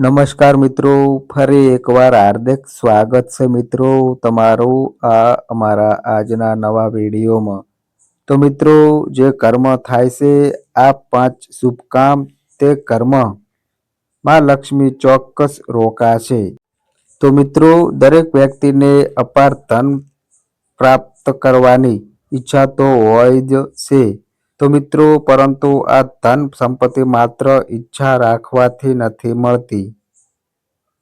નમસ્કાર મિત્રો, ફરી એકવાર હાર્દિક સ્વાગત છે મિત્રો તમારું આ અમારા આજના નવા વિડીયોમાં. તો મિત્રો, જે કર્મ થાય છે, આ પાંચ શુભ કામ તે કર્મમાં લક્ષ્મી ચોક્કસ રોકાશે. તો મિત્રો, દરેક વ્યક્તિને અપાર ધન પ્રાપ્ત કરવાની ઈચ્છા તો હોય જ છે. તો મિત્રો, પરંતુ આ ધન સંપત્તિ માત્ર ઈચ્છા રાખવાથી નથી મળતી.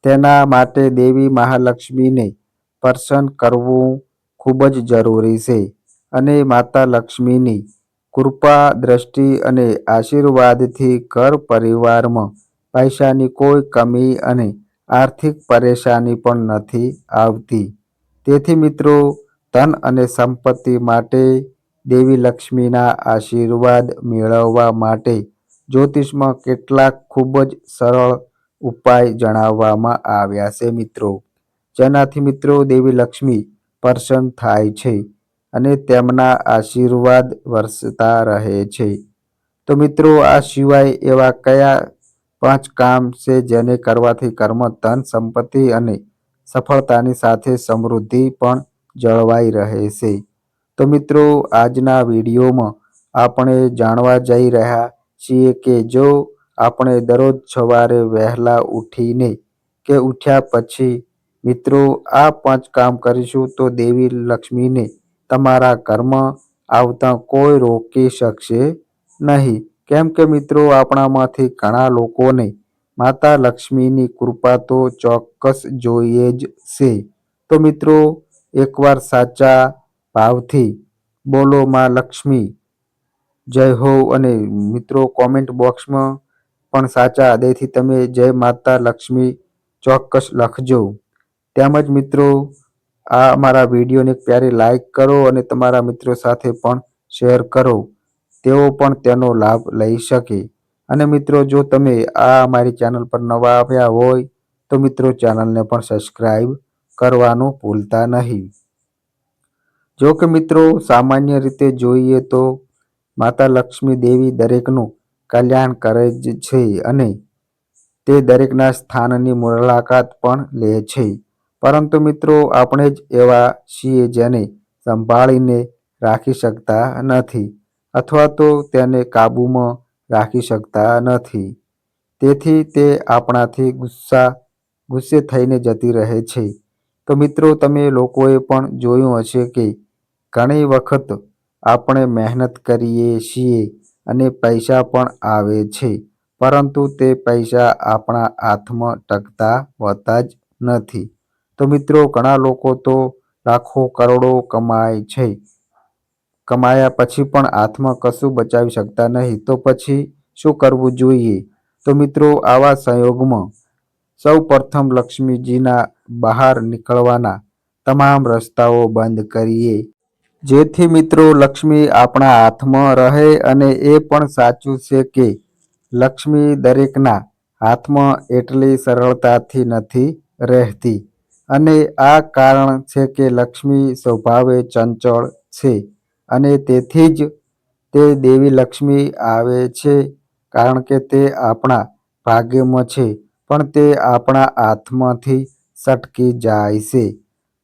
તેના માટે દેવી મહાલક્ષ્મીને પ્રસન્ન કરવું ખૂબ જ જરૂરી છે અને માતા લક્ષ્મીની કૃપા, દ્રષ્ટિ અને આશીર્વાદથી ઘર પરિવારમાં પૈસાની કોઈ કમી અને આર્થિક પરેશાની પણ નથી આવતી. તેથી મિત્રો, ધન અને સંપત્તિ માટે દેવી લક્ષ્મીના આશીર્વાદ મેળવવા માટે જ્યોતિષમાં કેટલાક ખૂબ જ સરળ ઉપાય જણાવવામાં આવ્યા છે મિત્રો. જેનાથી મિત્રો દેવી લક્ષ્મી પ્રસન્ન થાય છે અને તેમના આશીર્વાદ વરસતા રહે છે. તો મિત્રો, આ સિવાય એવા કયા પાંચ કામ છે જેને કરવાથી કર્મ, ધન, સંપત્તિ અને સફળતાની સાથે સમૃદ્ધિ પણ જળવાઈ રહે છે? તો મિત્રો, આજના વિડીયોમાં આપણે જાણવા જઈ રહ્યા છીએ કે જો આપણે દરરોજ સવારે વહેલા ઉઠીને કે ઉઠ્યા પછી મિત્રો આ પાંચ કામ કરીશું, તો દેવી લક્ષ્મીને તમારા ઘરમાં આવતા કોઈ રોકી શકશે નહીં. કેમ કે મિત્રો, આપણામાંથી ઘણા લોકોને માતા લક્ષ્મીની કૃપા તો ચોક્કસ જોઈએ જ છે. તો મિત્રો, એકવાર સાચા ભાવથી બોલો માં લક્ષ્મી. જય હો અને મિત્રો કોમેન્ટ બોક્સમાં પણ સાચા હૃદયથી તમે જય માતા લક્ષ્મી ચોક્કસ લખજો. તેમજ મિત્રો, આ અમારા વિડીયોને પ્યારે લાઈક કરો અને તમારા મિત્રો સાથે પણ શેર કરો. તેઓ પણ તેનો લાભ લઈ શકે. અને મિત્રો, જો તમે આ અમારી ચેનલ પર નવા આવ્યા હોય, તો મિત્રો ચેનલને પણ સબસ્ક્રાઈબ કરવાનું ભૂલતા નહીં. જો કે મિત્રો, સામાન્ય રીતે જોઈએ તો માતા લક્ષ્મી દેવી દરેકનું કલ્યાણ કરે જ છે અને તે દરેકના સ્થાનની મુલાકાત પણ લે છે. પરંતુ મિત્રો, આપણે જ એવા છીએ જેને સંભાળીને રાખી શકતા નથી અથવા તો તેને કાબૂમાં રાખી શકતા નથી. તેથી તે આપણાથી ગુસ્સા, ગુસ્સે થઈને જતી રહે છે. તો મિત્રો, તમે લોકોએ પણ જોયું હશે કે ઘણી વખત આપણે મહેનત કરીએ છીએ અને પૈસા પણ આવે છે, પરંતુ તે પૈસા આપણા હાથમાં ટકતા હોતા જ નથી. તો મિત્રો, ઘણા લોકો તો લાખો કરોડો કમાય છે, કમાયા પછી પણ હાથમાં કશું બચાવી શકતા નહીં. તો પછી શું કરવું જોઈએ? તો મિત્રો, આવા સંયોગમાં સૌ પ્રથમ લક્ષ્મીજીના બહાર નીકળવાના તમામ રસ્તાઓ બંધ કરીએ. જેથી મિત્રો લક્ષ્મી આપણા હાથમાં રહે અને એ પણ સાચું છે કે લક્ષ્મી દરેકના હાથમાં એટલી સરળતાથી નથી રહેતી. અને આ કારણ છે કે લક્ષ્મી સ્વભાવે ચંચળ છે અને તેથી જ તે દેવી લક્ષ્મી આવે છે કારણ કે તે આપણા ભાગ્યમાં છે, પણ તે આપણા હાથમાંથી સટકી જાય છે.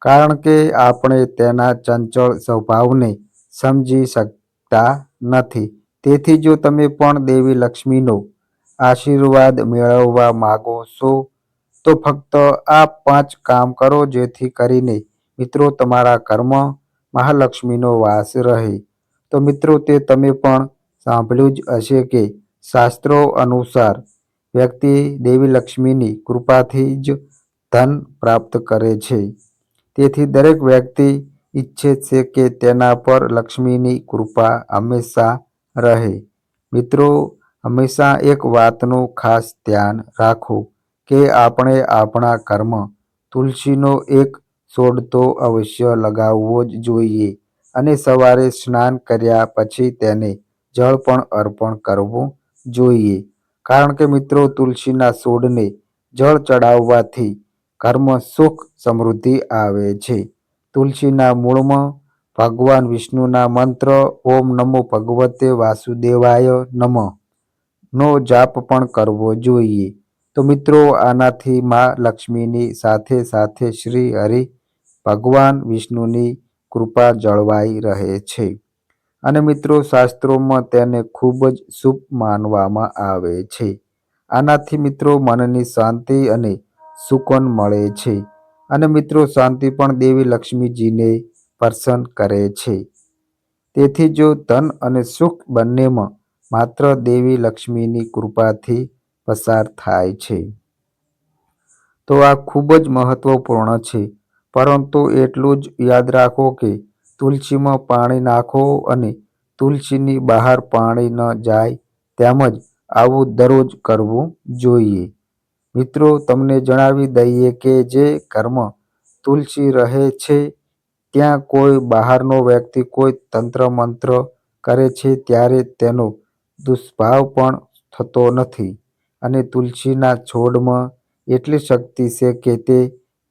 કારણ કે આપણે તેના ચંચળ સ્વભાવને સમજી શકતા નથી. તેથી જો તમે પણ દેવી લક્ષ્મીનો આશીર્વાદ મેળવવા માગો છો, તો ફક્ત આ પાંચ કામ કરો જેથી કરીને મિત્રો તમારા કર્મ મહાલક્ષ્મીનો વાસ રહે. તો મિત્રો, તે તમે પણ સાંભળ્યું જ હશે કે શાસ્ત્રો અનુસાર વ્યક્તિ દેવી લક્ષ્મીની કૃપાથી જ ધન પ્રાપ્ત કરે છે. તેથી દરેક વ્યક્તિ ઈચ્છે છે કે તેના પર લક્ષ્મીની કૃપા હંમેશા રહે. મિત્રો, હંમેશા એક વાતનું ખાસ ધ્યાન રાખો કે આપણે આપણા કર્મ તુલસીનો એક છોડ તો અવશ્ય લગાવવો જ જોઈએ અને સવારે સ્નાન કર્યા પછી તેને જળ પણ અર્પણ કરવું જોઈએ. કારણ કે મિત્રો, તુલસીના છોડને જળ ચડાવવાથી ઘરમાં સુખ સમૃદ્ધિ આવે છે. તુલસીના મૂળમાં ભગવાન વિષ્ણુના મંત્ર, ઓમ નમો ભગવતે વાસુદેવાય નમઃ. નો જાપ પણ કરવો જોઈએ. તો મિત્રો, આનાથી મા લક્ષ્મીની સાથે સાથે શ્રી હરિ ભગવાન વિષ્ણુની કૃપા જળવાઈ રહે છે. અને મિત્રો, શાસ્ત્રોમાં તેને ખૂબ જ શુભ માનવામાં આવે છે. આનાથી મિત્રો, મનની શાંતિ અને સુકૂન મળે છે અને મિત્રો શાંતિ પણ દેવી લક્ષ્મીજીને પ્રસન્ન કરે છે. તેથી જો ધન અને સુખ બંનેમાં માત્ર દેવી લક્ષ્મીની કૃપાથી પસાર થાય છે, તો આ ખૂબ જ મહત્વપૂર્ણ છે. પરંતુ એટલું જ યાદ રાખો કે તુલસીમાં પાણી નાખો અને તુલસીની બહાર પાણી ન જાય તેમજ આવું દરરોજ કરવું જોઈએ. મિત્રો, તમને જણાવી દઈએ કે જે કર્મ તુલસી રહે છે, ત્યાં કોઈ બહારનો વ્યક્તિ કોઈ તંત્ર મંત્ર કરે છે ત્યારે તેનો દુષ્ભાવ પણ થતો નથી. અને તુલસીના છોડમાં એટલી શક્તિ છે કે તે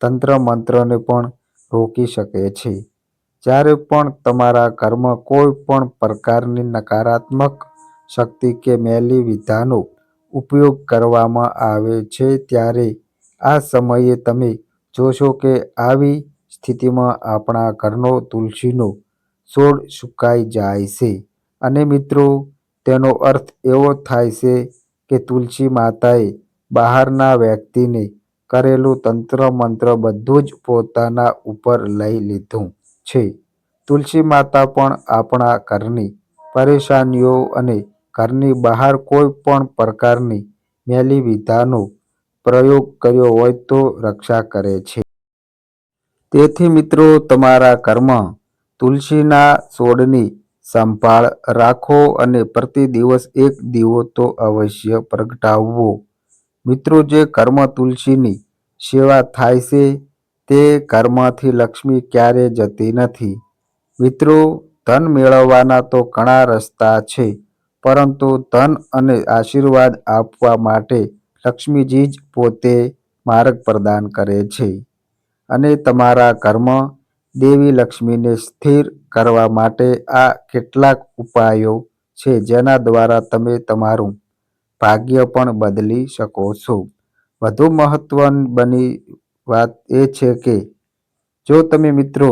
તંત્ર મંત્રને પણ રોકી શકે છે. જ્યારે પણ તમારા કર્મ કોઈ પણ પ્રકારની નકારાત્મક શક્તિ કે મેલી વિધાનો ઉપયોગ કરવામાં આવે છે ત્યારે આ સમયે તમે જોશો કે આવી સ્થિતિમાં આપણા ઘરનો તુલસીનો છોડ સુકાઈ જાય છે. અને મિત્રો, તેનો અર્થ એવો થાય છે કે તુલસી માતાએ બહારના વ્યક્તિને કરેલું તંત્ર મંત્ર બધું જ પોતાના ઉપર લઈ લીધું છે. તુલસી માતા પણ આપણા ઘરની પરેશાનીઓ અને ઘરની બહાર કોઈ પણ પ્રકારની મેલી વિધાનો પ્રયોગ કર્યો હોય તો રક્ષા કરે છે. તેથી મિત્રો, તમારા ઘરમાં તુલસીના છોડની સંભાળ રાખો અને પ્રતિ દિવસ એક દીવો તો અવશ્ય પ્રગટાવવો. મિત્રો, જે કર્મ તુલસીની સેવા થાય છે, તે કર્મથી લક્ષ્મી ક્યારે જતી નથી. મિત્રો, ધન મેળવવાના તો ઘણા રસ્તા છે. પરંતુ ધન અને આશીર્વાદ આપવા માટે લક્ષ્મીજી જ પોતે માર્ગ પ્રદાન કરે છે અને તમારા ઘરમાં દેવી લક્ષ્મીને સ્થિર કરવા માટે આ કેટલાક ઉપાયો છે જેના દ્વારા તમે તમારું ભાગ્ય પણ બદલી શકો છો. વધુ મહત્વની વાત એ છે કે જો તમે મિત્રો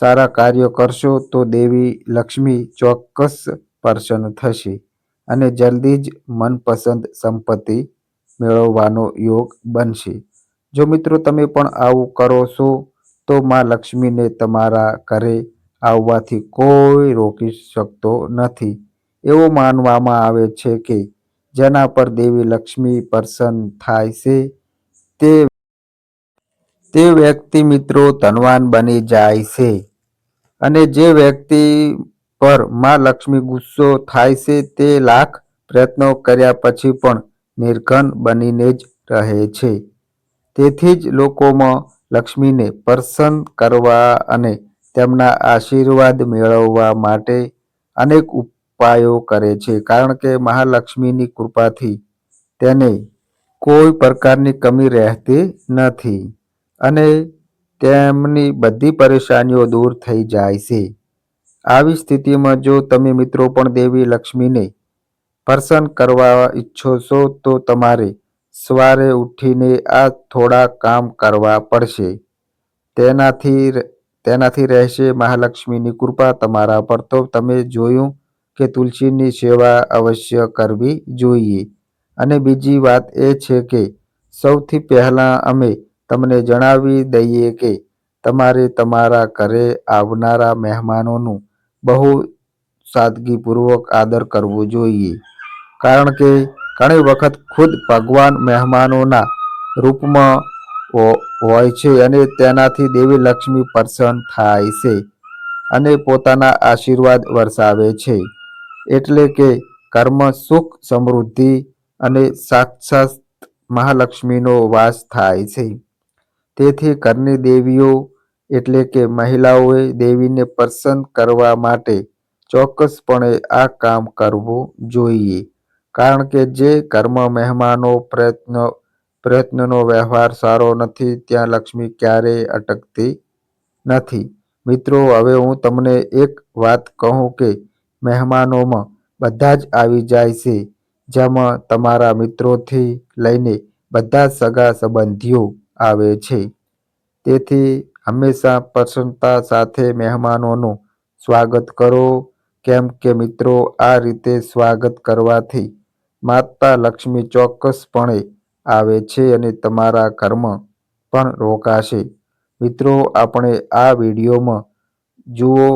સારા કાર્યો કરશો તો દેવી લક્ષ્મી ચોક્કસ પ્રસન્ન થશે અને જલ્દી જ મનપસંદ સંપત્તિ મેળવવાનો યોગ બનશે. જો મિત્રો તમે પણ આવું કરો છો, તો માં લક્ષ્મીને તમારા ઘરે આવવાથી કોઈ રોકી શકતો નથી. એવું માનવામાં આવે છે કે જેના પર દેવી લક્ષ્મી પ્રસન્ન થાય છે, તે તે વ્યક્તિ મિત્રો ધનવાન બની જાય છે. અને જે વ્યક્તિ પરમાં લક્ષ્મી ગુસ્સો થાય છે તે લાખ પ્રયત્નો કર્યા પછી પણ નિર્ઘન બનીને જ રહે છે. તેથી જ લોકોમાં લક્ષ્મીને પ્રસન્ન કરવા અને તેમના આશીર્વાદ મેળવવા માટે અનેક ઉપાયો કરે છે. કારણ કે મહાલક્ષ્મીની કૃપાથી તેને કોઈ પ્રકારની કમી રહેતી નથી અને તેમની બધી પરેશાનીઓ દૂર થઈ જાય છે. આવી સ્થિતિમાં જો તમે મિત્રો પણ દેવી લક્ષ્મીને પ્રસન્ન કરવા ઈચ્છો છો, તો તમારે સવારે ઉઠીને આ થોડા કામ કરવા પડશે. તેનાથી તેનાથી રહેશે મહાલક્ષ્મીની કૃપા તમારા પર. તો તમે જોયું કે તુલસીની સેવા અવશ્ય કરવી જોઈએ. અને બીજી વાત એ છે કે સૌથી પહેલાં અમે તમને જણાવી દઈએ કે તમારે તમારા ઘરે આવનારા મહેમાનોનું બહુ સાદગીપૂર્વક આદર કરવો જોઈએ. કારણ કે ઘણી વખત ખુદ ભગવાન મહેમાનોના રૂપમાં હોય છે અને તેનાથી દેવી લક્ષ્મી પ્રસન્ન થાય છે અને પોતાના આશીર્વાદ વરસાવે છે. એટલે કે કર્મ, સુખ, સમૃદ્ધિ અને સાક્ષાત મહાલક્ષ્મીનો વાસ થાય છે. તેથી ઘરની દેવીઓ એટલે કે મહિલાઓએ દેવીને પ્રસન્ન કરવા માટે ચોક્કસપણે આ કામ કરવું જોઈએ. કારણ કે જે કર્મ મહેમાનો પ્રયત્ન, પ્રયત્નનો વ્યવહાર સારો નથી, ત્યાં લક્ષ્મી ક્યારેય અટકતી નથી. મિત્રો, હવે હું તમને એક વાત કહું કે મહેમાનોમાં બધા જ આવી જાય છે, જેમાં તમારા મિત્રોથી લઈને બધા સગા સંબંધીઓ આવે છે. તેથી હંમેશા પ્રસન્નતા સાથે મહેમાનોનું સ્વાગત કરો. કેમ કે મિત્રો, આ રીતે સ્વાગત કરવાથી માતા લક્ષ્મી ચોક્કસપણે આવે છે અને તમારા કર્મ પણ રોકાશે. મિત્રો, આપણે આ વિડીયોમાં જુઓ,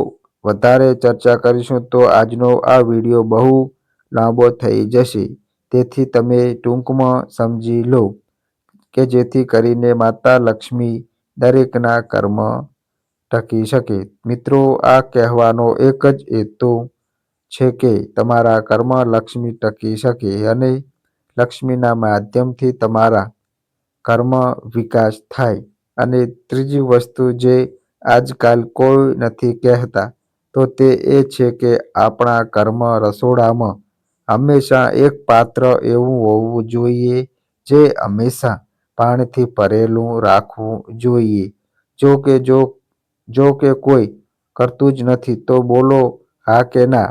વધારે ચર્ચા કરીશું તો આજનો આ વીડિયો બહુ લાંબો થઈ જશે. તેથી તમે ટૂંકમાં સમજી લો કે જેથી કરીને માતા લક્ષ્મી દરેકના કર્મ ટકી શકે. મિત્રો, આ કહેવાનો એક જ હેતુ છે કે તમારા કર્મ લક્ષ્મી ટકી શકે અને લક્ષ્મીના માધ્યમથી તમારા કર્મ વિકાસ થાય. અને ત્રીજી વસ્તુ જે આજકાલ કોઈ નથી કહેતા, તો તે એ છે કે આપણા કર્મ રસોડામાં હંમેશા એક પાત્ર એવું હોવું જોઈએ જે હંમેશા પાણીથી ભરેલું રાખવું જોઈએ. જો કે જો જો કે કોઈ કરતું જ નથી, તો બોલો, હા કે ના?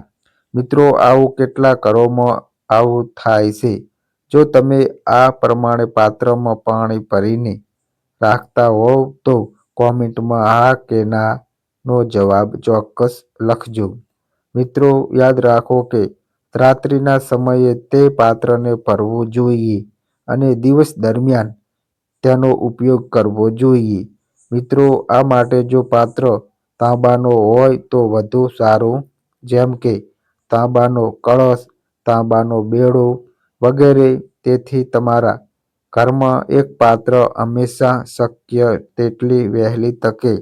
મિત્રો, આવું કેટલા ઘરોમાં આવું થાય છે. જો તમે આ પ્રમાણે પાત્રમાં પાણી ભરીને રાખતા હોવ, તો કોમેન્ટમાં હા કે ના નો જવાબ ચોક્કસ લખજો. મિત્રો, યાદ રાખો કે રાત્રિના સમયે તે પાત્રને ભરવું જોઈએ અને દિવસ દરમિયાન તેનો ઉપયોગ કરવો જોઈએ. મિત્રો, આ માટે જો પાત્ર તાંબાનો હોય તો વધુ સારું. જેમ કે તાંબાનો કળશ, તાંબાનો બેડો વગેરે. તેથી તમારા ઘરમાં એક પાત્ર હંમેશા શક્ય તેટલી વહેલી તકે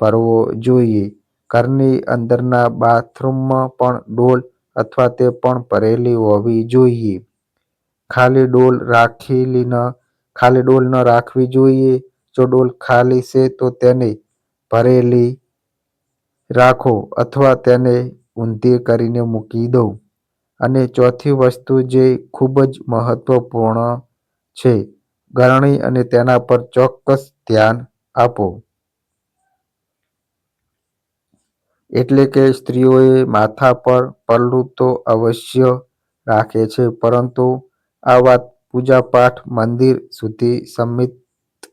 ભરવો જોઈએ. ઘરની અંદરના બાથરૂમમાં પણ ડોલ અથવા તે પણ ભરેલી હોવી જોઈએ. ખાલી ડોલ રાખી ન ખાલી ડોલ ન રાખવી જોઈએ. જો ડોલ ખાલી છે, તો તેને ભરેલી રાખો અથવા તેને ઊંધી કરીને મૂકી દો અને ચોથી વસ્તુ જે ખૂબ જ મહત્વપૂર્ણ છે, ગરણી અને તેના પર ચોક્કસ ધ્યાન આપો. એટલે કે સ્ત્રીઓએ માથા પર પલ્લું તો અવશ્ય રાખે છે, પરંતુ આ વાત પૂજાપાઠ મંદિર સુધી સીમિત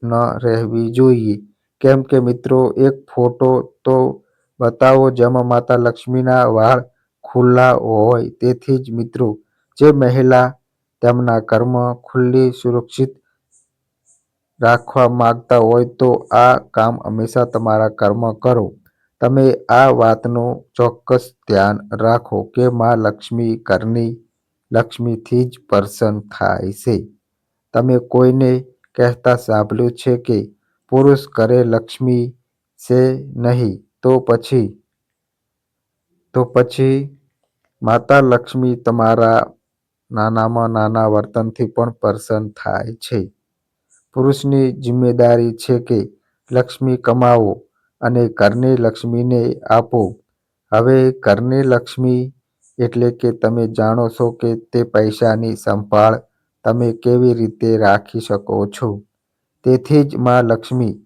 ન રહેવી જોઈએ. કેમ કે મિત્રો, એક ફોટો તો બતાવો જેમાં માતા લક્ષ્મીના વાળ ખુલ્લા હોય. તેથી જ મિત્રો, જે મહિલા તેમના કર્મ ખુલ્લી સુરક્ષિત રાખવા માગતા હોય તો આ કામ હંમેશા તમારા કર્મ કરો. તમે આ વાતનું ચોક્કસ ધ્યાન રાખો કે માં લક્ષ્મી ઘરની લક્ષ્મીથી જ પ્રસન્ન થાય છે. તમે કોઈને કહેતા સાંભળ્યું છે કે પુરુષ ઘરે લક્ષ્મી છે નહીં, તો પછી? તો પછી માતા લક્ષ્મી તમારા નાનામાં નાના વર્તનથી પણ પ્રસન્ન થાય છે. પુરુષની જિમ્મેદારી છે કે લક્ષ્મી કમાવો અને ઘરની લક્ષ્મીને આપો. હવે ઘરની લક્ષ્મી એટલે કે તમે જાણો છો કે તે પૈસાની સંભાળ તમે કેવી રીતે રાખી શકો છો. તેથી જ માં લક્ષ્મી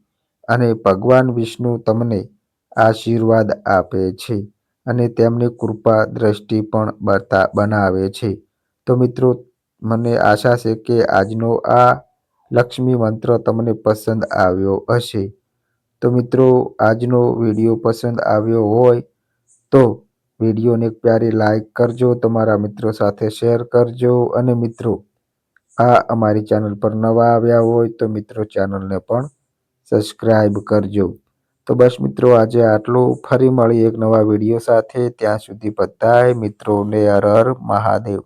અને ભગવાન વિષ્ણુ તમને આશીર્વાદ આપે છે અને તેમની કૃપા દ્રષ્ટિ પણ બતા બનાવે છે. તો મિત્રો, મને આશા છે કે આજનો આ લક્ષ્મી મંત્ર તમને પસંદ આવ્યો હશે. તો મિત્રો, આજનો વીડિયો પસંદ આવ્યો હોય તો વિડીયોને પ્યારે લાઇક કરજો, તમારા મિત્રો સાથે શેર કરજો અને મિત્રો, આ અમારી ચેનલ પર નવા આવ્યા હોય તો મિત્રો ચેનલને પણ સબસ્ક્રાઈબ કરજો. તો બસ મિત્રો, આજે આટલું. ફરી મળી એક નવા વીડિયો સાથે. ત્યાં સુધી બધાય મિત્રોને હર મહાદેવ.